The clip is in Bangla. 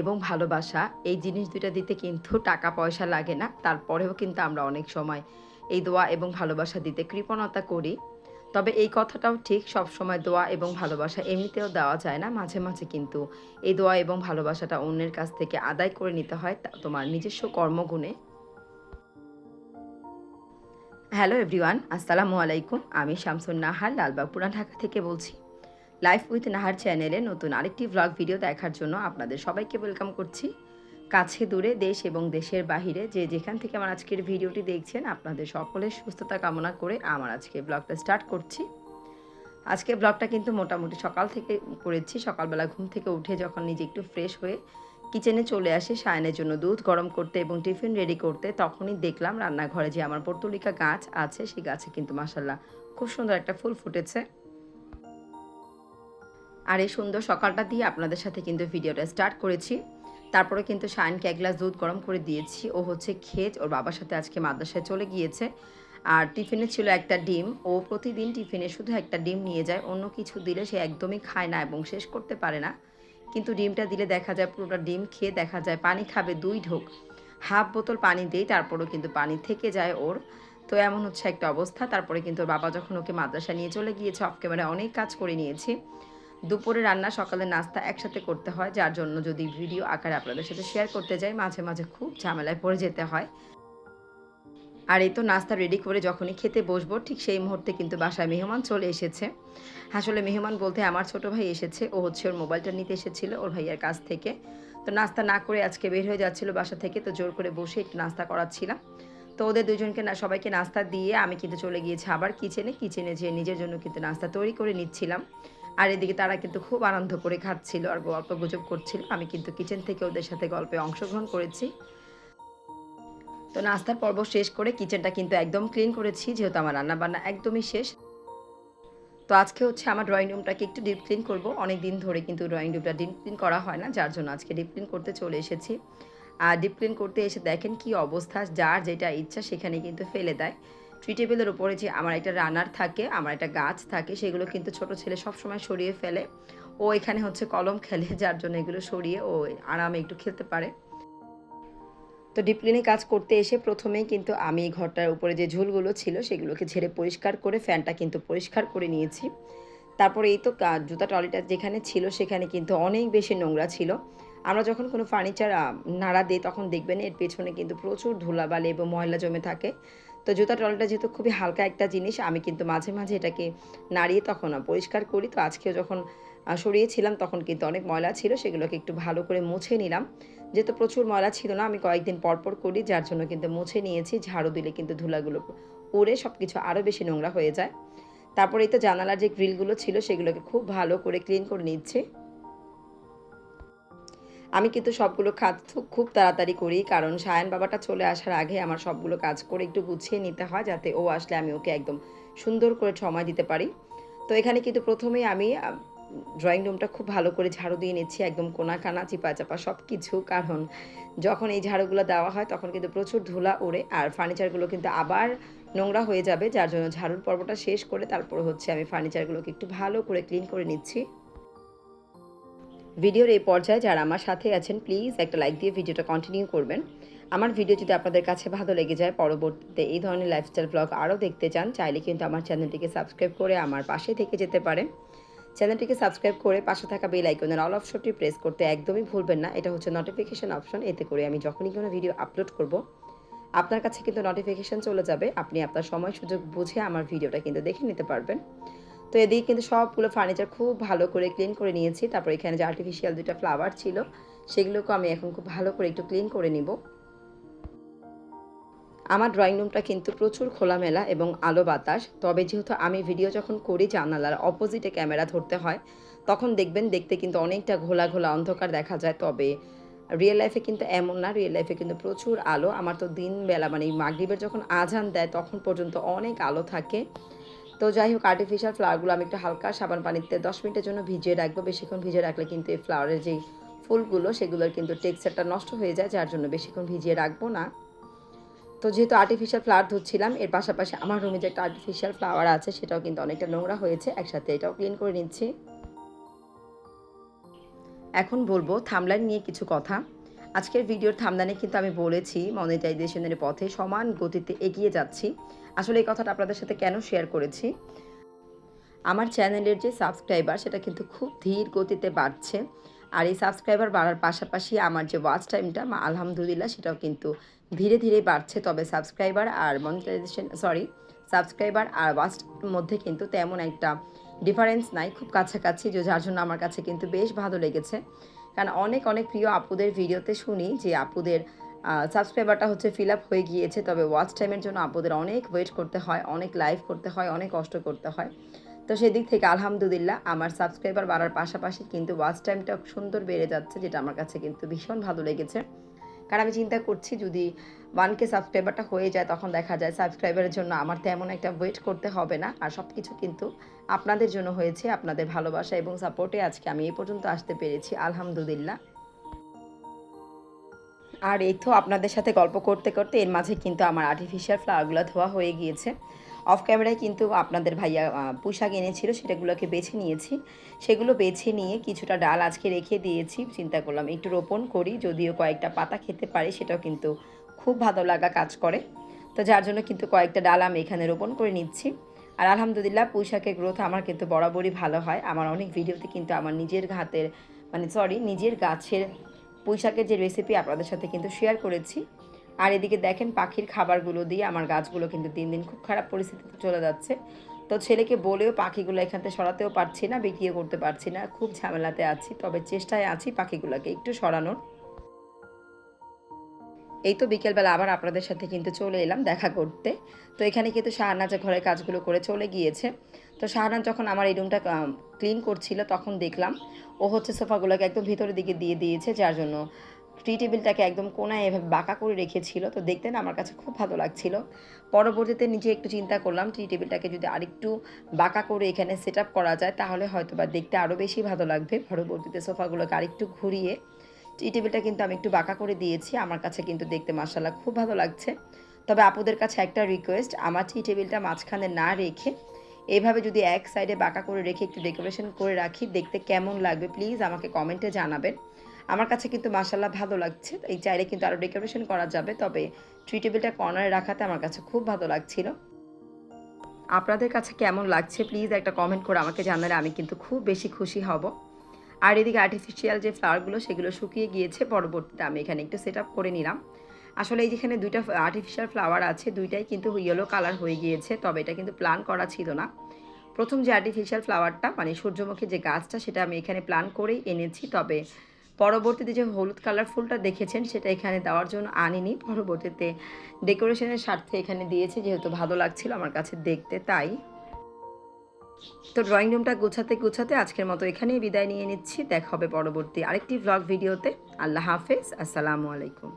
এবং ভালোবাসা, এই জিনিস দুইটা দিতে কিন্তু টাকা পয়সা লাগে না। তারপরেও কিন্তু আমরা অনেক সময় এই দোয়া এবং ভালোবাসা দিতে কৃপণতা করি। তবে এই কথাটাও ঠিক সব সময় দোয়া এবং ভালোবাসা এমনিতেও দেওয়া যায় না। মাঝে মাঝে কিন্তু এই দোয়া এবং ভালোবাসাটা অন্যের কাছ থেকে আদায় করে নিতে হয় তোমার নিজস্ব কর্মগুণে। হ্যালো এভরিওয়ান, আসসালামু আলাইকুম। আমি শামসুন নাহার লালবাগ, পুরান ঢাকা থেকে বলছি। লাইফ উইথ নাহার চ্যানেলে নতুন আরেকটি ব্লগ ভিডিও দেখার জন্য আপনাদের সবাইকে ওয়েলকাম করছি। কাছে দূরে দেশ এবং দেশের বাহিরে যে যেখান থেকে আমার আজকের ভিডিওটি দেখছেন, আপনাদের সকলের সুস্থতা কামনা করে আমার আজকে ব্লগটা স্টার্ট করছি। আজকে ব্লগটা কিন্তু মোটামুটি সকাল থেকে করেছি, সকালবেলা ঘুম থেকে উঠে যখন নিজে একটু ফ্রেশ হয়ে কিচেনে চলে আসি, সায়নের জন্য দুধ গরম করতে এবং টিফিন রেডি করতে, তখনই দেখলাম রান্নাঘরে যে আমার পর্তুলিকা গাছ আছে, সেই গাছে কিন্তু মাসাল্লাহ খুব সুন্দর একটা ফুল ফুটেছে। আর এই সুন্দর সকালটা দিয়ে আপনাদের সাথে কিন্তু ভিডিওটা স্টার্ট করেছি। তারপরে কিন্তু শায়নকে এক গ্লাস দুধ গরম করে দিয়েছি। ও হচ্ছে খেজ, ওর বাবার সাথে আজকে মাদ্রাসায় চলে গিয়েছে। আর টিফিনে ছিল একটা ডিম। ও প্রতিদিন টিফিনে শুধু একটা ডিম নিয়ে যায়। অন্য কিছু দিলে সে একদমই খায় না এবং শেষ করতে পারে না। কিন্তু ডিমটা দিলে দেখা যায় পুরোটা ডিম খেয়ে দেখা যায় পানি খাবে দুই ঢোক। হাফ বোতল পানি দেই তারপরেও কিন্তু পানি থেকে যায় ওর। তো এমন হচ্ছে একটা অবস্থা। তারপরে কিন্তু ওর বাবা যখন ওকে মাদ্রাসা নিয়ে চলে গিয়েছে অফ ক্যামেরায় অনেক কাজ করে নিয়েছি। দুপুরে রান্না, সকালে নাস্তা একসাথে করতে হয়, যার জন্য যদি ভিডিও আকারে আপনাদের সাথে শেয়ার করতে যাই, মাঝে মাঝে খুব ঝামেলায় পড়ে যেতে হয়। আর এই তো নাস্তা রেডি করে যখনই খেতে বসবো, ঠিক সেই মুহূর্তে কিন্তু বাসায় মেহমান চলে এসেছে। আসলে মেহমান বলতে আমার ছোট ভাই এসেছে, ও হচ্ছে ওর মোবাইলটা নিতে এসেছিল ওর ভাইয়ের কাছ থেকে। তো নাস্তা না করে আজকে বের হয়ে যাচ্ছিল বাসা থেকে, তো জোর করে বসে একটু নাস্তা করাচ্ছিলাম। তো ওদের দুজনকে না, সবাইকে নাস্তা দিয়ে আমি কিন্তু চলে গিয়েছি আবার কিচেনে কিচেনে যেয়ে নিজের জন্য কিন্তু নাস্তা তৈরি করে নিচ্ছিলাম। আর এদিকে তারা কিন্তু খুব আনন্দ করে খাচ্ছিল আর গল্প গুজব করছিল। আমি কিন্তু কিচেন থেকে ওদের সাথে গল্পে অংশগ্রহণ করেছি। তো নাস্তার পর্ব শেষ করে কিচেনটা কিন্তু একদম ক্লিন করেছি, যেহেতু আমার রান্নাবান্না একদমই শেষ। তো আজকে হচ্ছে আমার ড্রয়িং রুমটাকে একটু ডিপ ক্লিন করব। অনেক দিন ধরে কিন্তু ড্রয়িং রুমটা ডিপ ক্লিন করা হয় না, যার জন্য আজকে ডিপ ক্লিন করতে চলে এসেছি। আর ডিপ ক্লিন করতে এসে দেখেন কি অবস্থা, যার যেটা ইচ্ছা সেখানে কিন্তু ফেলে দেয়। ট্রি টেবিলের উপরে যে আমার একটা রানার থাকে, আমার একটা গাছ থাকে, সেগুলো কিন্তু ছোট ছেলে সবসময় সরিয়ে ফেলে। ও এখানে হচ্ছে কলম খেলে, যার জন্য এগুলো সরিয়ে ও আরামে একটু খেলতে পারে। তো ডিপ্লিনে কাজ করতে এসে প্রথমেই কিন্তু আমি ঘরটার উপরে যে ঝুলগুলো ছিল, সেগুলোকে ঝেড়ে পরিষ্কার করে ফ্যানটা কিন্তু পরিষ্কার করে নিয়েছি। তারপরে এই তো জুতা ট্রলিটা যেখানে ছিল, সেখানে কিন্তু অনেক বেশি নোংরা ছিল। আমরা যখন কোনো ফার্নিচার নাড়া দিই, তখন দেখবেন এর পেছনে কিন্তু প্রচুর ধুলাবালি এবং ময়লা জমে থাকে। তো জুতা ট্রলিটা যেহেতু খুবই হালকা একটা জিনিস, আমি কিন্তু মাঝে মাঝে এটাকে নাড়িয়ে তখন পরিষ্কার করি। তো আজকেও যখন সরিয়েছিলাম তখন কিন্তু অনেক ময়লা ছিল, সেগুলোকে একটু ভালো করে মুছে নিলাম। যেহেতু প্রচুর ময়লা ছিল না, আমি কয়েকদিন পরপর করি, যার জন্য কিন্তু মুছে নিয়েছি। ঝাড়ু দিলে কিন্তু ধুলাগুলো উড়ে সব কিছু আরও বেশি নোংরা হয়ে যায়। তারপরে তো জানালার যে গ্রিলগুলো ছিল, সেগুলোকে খুব ভালো করে ক্লিন করে নিচ্ছে। আমি কিন্তু সবগুলো কাজ খুব- তাড়াতাড়ি করি, কারণ সায়ন বাবাটা চলে আসার আগে আমার সবগুলো কাজ করে একটু গুছিয়ে নিতে হয় যাতে ও আসলে আমি ওকে একদম সুন্দর করে সময় দিতে পারি। তো এখানে কিন্তু প্রথমেই আমি ড্রয়িং রুমটা খুব ভালো করে ঝাড়ু দিয়ে নিচ্ছি, একদম কোনা কানা চিপা চাপা সব কিছু কারণ যখন এই ঝাড়ুগুলো দেওয়া হয় তখন কিন্তু প্রচুর ধুলা ওড়ে আর ফার্নিচারগুলো কিন্তু আবার নোংরা হয়ে যাবে, যার জন্য ঝাড়ুর পর্বটা শেষ করে তারপর হচ্ছে আমি ফার্নিচারগুলোকে একটু ভালো করে ক্লিন করে নিচ্ছি। ভিডিওর এই পর্যায়ে যারা আমার সাথে আছেন প্লিজ একটা লাইক দিয়ে ভিডিওটা কন্টিনিউ করবেন। আমার ভিডিও যদি আপনাদের কাছে ভালো লেগে যায়, পরবর্তীতে এই ধরনের লাইফস্টাইল ব্লগ আরও দেখতে চান, চাইলে কিন্তু আমার চ্যানেলটিকে সাবস্ক্রাইব করে আমার পাশে থেকে যেতে পারেন। চ্যানেলটিকে সাবস্ক্রাইব করে পাশে থাকা বেল আইকনের অল অপশনটি প্রেস করতে একদমই ভুলবেন না। এটা হচ্ছে নোটিফিকেশন অপশন এতে করে আমি যখনই কোনো ভিডিও আপলোড করব, আপনার কাছে কিন্তু নোটিফিকেশন চলে যাবে। আপনি আপনার সময় সুযোগ বুঝে আমার ভিডিওটা কিন্তু দেখে নিতে পারবেন। তো এদিকে কিন্তু সবগুলো ফার্নিচার খুব ভালো করে ক্লিন করে নিয়েছি। তারপর এখানে যে আর্টিফিশিয়াল দুটো ফ্লাওয়ার ছিল সেগুলোকে আমি এখন খুব ভালো করে একটু ক্লিন করে নিব। আমার ড্রয়িং রুমটা কিন্তু প্রচুর খোলামেলা এবং আলো বাতাস। তবে যেহেতু আমি ভিডিও যখন করি জানালার অপোজিটে ক্যামেরা ধরতে হয়, তখন দেখবেন দেখতে কিন্তু অনেকটা ঘোলা ঘোলা অন্ধকার দেখা যায়। তবে রিয়েল লাইফে কিন্তু এমন না রিয়েল লাইফে কিন্তু প্রচুর আলো। আমার তো দিনবেলা মানে মাগরিবের যখন আজান দেয়, তখন পর্যন্ত অনেক আলো থাকে। তো যাই হোক আর্টিফিশিয়াল ফ্লাওয়ারগুলো আমি একটু হালকা সাবান পানিতে দশ মিনিটের জন্য ভিজিয়ে রাখব। বেশিক্ষণ ভিজিয়ে রাখলে কিন্তু এই ফ্লাওয়ারের যেই ফুলগুলো, সেগুলোর কিন্তু টেক্সচারটা নষ্ট হয়ে যায়, যার জন্য বেশিক্ষণ ভিজিয়ে রাখব না। তো যেহেতু আর্টিফিশিয়াল ফ্লাওয়ার ধুচ্ছিলাম এর পাশাপাশি আমার রুমে যে একটা আর্টিফিশিয়াল ফ্লাওয়ার আছে, সেটাও কিন্তু অনেকটা নোংরা হয়েছে। একসাথে এটাও ক্লিন করে নিচ্ছি। এখন বলব থামলাইন নিয়ে কিছু কথা। আজকের ভিডিওর থামদানে কিন্তু আমি বলেছি মনিটাইজেশনের পথে সমান গতিতে এগিয়ে যাচ্ছি। আসলে এই কথাটা আপনাদের সাথে কেন শেয়ার করেছি? আমার চ্যানেলের যে সাবস্ক্রাইবার সেটা কিন্তু খুব ধীর গতিতে বাড়ছে। আর এই সাবস্ক্রাইবার বাড়ার পাশাপাশি আমার যে ওয়াচ টাইমটা আলহামদুলিল্লাহ সেটাও কিন্তু ধীরে ধীরে বাড়ছে। তবে সাবস্ক্রাইবার আর মনিটাইজেশন সরি সাবস্ক্রাইবার আর ওয়াচ মধ্যে কিন্তু তেমন একটা ডিফারেন্স নাই, খুব কাছাকাছি, যে যার জন্য আমার কাছে কিন্তু বেশ ভালো লেগেছে। কারণ অনেক অনেক প্রিয় আপুদের ভিডিওতে শুনি যে আপুদের সাবস্ক্রাইবারটা হচ্ছে ফিল আপ হয়ে গিয়েছে। তবে ওয়াচ টাইমের জন্য আপুদের অনেক ওয়েট করতে হয়, অনেক লাইভ করতে হয়, অনেক কষ্ট করতে হয়। তো সেদিক থেকে আলহামদুলিল্লাহ, আমার সাবস্ক্রাইবার বাড়ার পাশাপাশি কিন্তু ওয়াচ টাইমটা সুন্দর বেড়ে যাচ্ছে, যেটা আমার কাছে কিন্তু ভীষণ ভালো লেগেছে। কারণ আমি চিন্তা করছি যদি ওয়ানকে সাবস্ক্রাইবারটা হয়ে যায়, তখন দেখা যায় সাবস্ক্রাইবারের জন্য আমার তেমন একটা ওয়েট করতে হবে না। আর সব কিছু কিন্তু আপনাদের জন্য হয়েছে, আপনাদের ভালোবাসা এবং সাপোর্টে আজকে আমি এই পর্যন্ত আসতে পেরেছি, আলহামদুলিল্লাহ। আর এই তো আপনাদের সাথে গল্প করতে করতে এর মাঝে কিন্তু আমার আর্টিফিশিয়াল ফ্লাওয়ারগুলো ধোয়া হয়ে গিয়েছে। অফ ক্যামেরায় কিন্তু আপনাদের ভাইয়া পোশাক এনেছিল, সেটাগুলোকে বেছে নিয়েছি। সেগুলো বেছে নিয়ে কিছুটা ডাল আজকে রেখে দিয়েছি, চিন্তা করলাম একটু রোপণ করি, যদিও কয়েকটা পাতা খেতে পারি, সেটাও কিন্তু খুব ভালো লাগা কাজ করে। তো যার জন্য কিন্তু কয়েকটা ডাল আমি এখানে রোপণ করে নিচ্ছি। আর আলহামদুলিল্লাহ পুঁইশাকের গ্রোথ আমার কিন্তু বরাবরই ভালো হয়। আমার অনেক ভিডিওতে কিন্তু আমার নিজের ঘাতের মানে সরি নিজের গাছের পুঁইশাকের যে রেসিপি আপনাদের সাথে কিন্তু শেয়ার করেছি। আর এদিকে দেখেন পাখির খাবারগুলো দিয়ে আমার গাছগুলো কিন্তু দিন দিন খুব খারাপ পরিস্থিতিতে চলে যাচ্ছে। তো ছেলেকে বলেও পাখিগুলো এখান থেকে সরাতেও পারছি না, বিক্রিও করতে পারছি না। খুব ঝামেলাতে আছি, তবে চেষ্টায় আছি পাখিগুলোকে একটু সরানোর। এই তো বিকেলবেলা আবার আপনাদের সাথে কিন্তু চলে এলাম দেখা করতে। তো এখানে কিন্তু শাহনাজের ঘরের কাজগুলো করে চলে গিয়েছে। তো শাহনাজ যখন আমার এই রুমটা ক্লিন করছিল তখন দেখলাম ও হচ্ছে সোফাগুলোকে একদম ভিতরের দিকে দিয়ে দিয়েছে, যার জন্য টি টেবিলটাকে একদম কোনায় এভাবে বাঁকা করে রেখেছিল। তো দেখতে না আমার কাছে খুব ভালো লাগছিল। পরবর্তীতে নিজে একটু চিন্তা করলাম টি টেবিলটাকে যদি আরেকটু বাঁকা করে এখানে সেট করা যায়, তাহলে হয়তো বা দেখতে আরও বেশি ভালো লাগবে। পরবর্তীতে সোফাগুলোকে আরেকটু ঘুরিয়ে টি টেবিলটা কিন্তু আমি একটু বাঁকা করে দিয়েছি। আমার কাছে কিন্তু দেখতে মাসাল্লাহ খুব ভালো লাগছে। তবে আপুদের কাছে একটা রিকোয়েস্ট আমার টি টেবিলটা মাঝখানে না রেখে এভাবে যদি এক সাইডে বাঁকা করে রেখে একটু ডেকোরেশন করে রাখি, দেখতে কেমন লাগবে প্লিজ আমাকে কমেন্টে জানাবেন। আমার কাছে কিন্তু মাসাল্লাহ ভালো লাগছে। এই চাইলে কিন্তু আরও ডেকোরেশন করা যাবে, তবে ট্রি টেবিলটা কর্নারে রাখাতে আমার কাছে খুব ভালো লাগছিল। আপনাদের কাছে কেমন লাগছে প্লিজ একটা কমেন্ট করে আমাকে জানালে আমি কিন্তু খুব বেশি খুশি হব। আর এদিকে আর্টিফিশিয়াল যে ফ্লাওয়ারগুলো সেগুলো শুকিয়ে গিয়েছে, পরবর্তীতে আমি এখানে একটু সেট করে নিলাম। আসলে এই যেখানে দুইটা আর্টিফিশিয়াল ফ্লাওয়ার আছে, দুইটাই কিন্তু ইয়েলো কালার হয়ে গিয়েছে, তবে এটা কিন্তু প্ল্যান করা ছিল না। প্রথম যে আর্টিফিশিয়াল ফ্লাওয়ারটা মানে সূর্যমুখী যে গাছটা, সেটা আমি এখানে প্ল্যান করেই এনেছি, তবে পরবর্তীতে যে হলুদ কালার ফুলটা দেখেছেন, সেটা এখানে দেওয়ার জন্য আনিনি। পরবর্তীতে ডেকোরেশনের স্বার্থে এখানে দিয়েছি, যেহেতু ভালো লাগছিল আমার কাছে দেখতে, তাই। তো ড্রয়িং রুমটা গোছাতে গোছাতে আজকের মতো এখানেই বিদায় নিয়ে নিচ্ছি। দেখা হবে পরবর্তী আরেকটি ভ্লগ ভিডিওতে আল্লাহ হাফেজ। আসসালামু আলাইকুম।